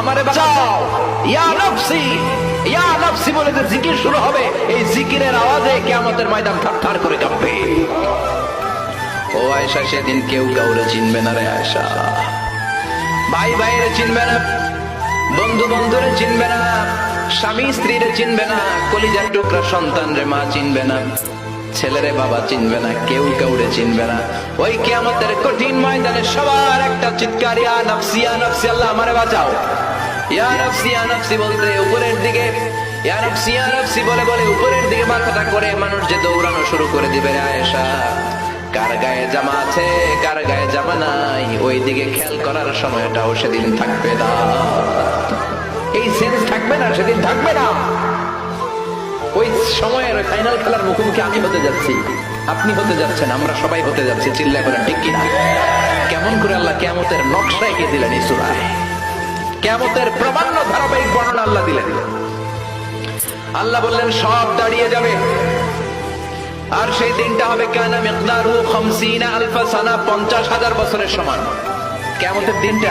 আমারে বাঁচাও। ইয়া নফসি ইয়া নফসি বলে যে জিকির শুরু হবে, এই জিকিরের আওয়াজে কিয়ামতের ময়দান থারথার করে কাঁপবে ও আয়েশা, সেদিন কেউ কাউরে চিনবে না রে আয়েশা। ভাই ভাইয়ের চিনবে না, বন্ধু বন্ধুরে চিনবে না, স্বামী স্ত্রীরে চিনবে না, কলিজার টুকরা সন্তান রে মা চিনবে না। ছেলেরে বাবা চিনবে না, কেউ কাউরে চিনবে না। ওই কিয়ামতের কঠিন ময়দানে সবার একটা চিৎকার, ইয়া নফসি আল্লাহ আমারে বাঁচাও। ইয়া নফসি বলতে উপরের দিকে বলে বলে উপরের দিকে মাথাটা করে মানুষ যে দৌড়ানো শুরু করে দিবে আয়েশা, কার গায়ে জামা আছে, কার গায়ে জামা নাই, ওই দিকে খেয়াল করার সময়টাও সেদিন থাকবে না। এই সেন্স থাকবে না, সেদিন থাকবে না। ওই সময়ের ফাইনাল খেলার মুখোমুখি আমি হতে যাচ্ছি। আপনি হতে যাচ্ছেন, আমরা সবাই হতে যাচ্ছি চিল্লা করে ঠিক কিনা? কেমন করে আল্লাহ কেমতের নকশা এঁকে দিলেন এই কেমতের প্রামাণ্য ধারাবাহিক বর্ণনা আল্লাহ দিলেন। আল্লাহ বললেন, সব দাঁড়িয়ে যাবে। আর সেই দিনটা হবে কানা মিকদারু খামসিনা আলফা সানা, পঞ্চাশ হাজার বছরের সমান। কেমতের দিনটা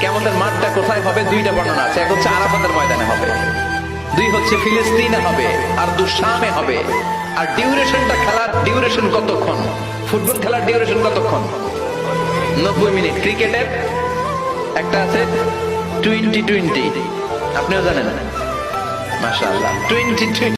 কেমতের মাঠটা কোথায় হবে, দুইটা বর্ণনা আছে। এক হচ্ছে আরাফাতের ময়দানে হবে। দুই হচ্ছে ফিলিস্তিনে হবে, আর দু শামে হবে। আর ডিউরেশনটা খেলার ডিউরেশন কতক্ষণ? ফুটবল খেলার ডিউরেশন কতক্ষণ? নব্বই মিনিট। ক্রিকেটের একটা আছে টোয়েন্টি টোয়েন্টি। আপনিও জানেন। মাসা আল্লাহ টোয়েন্টি টোয়েন্টি।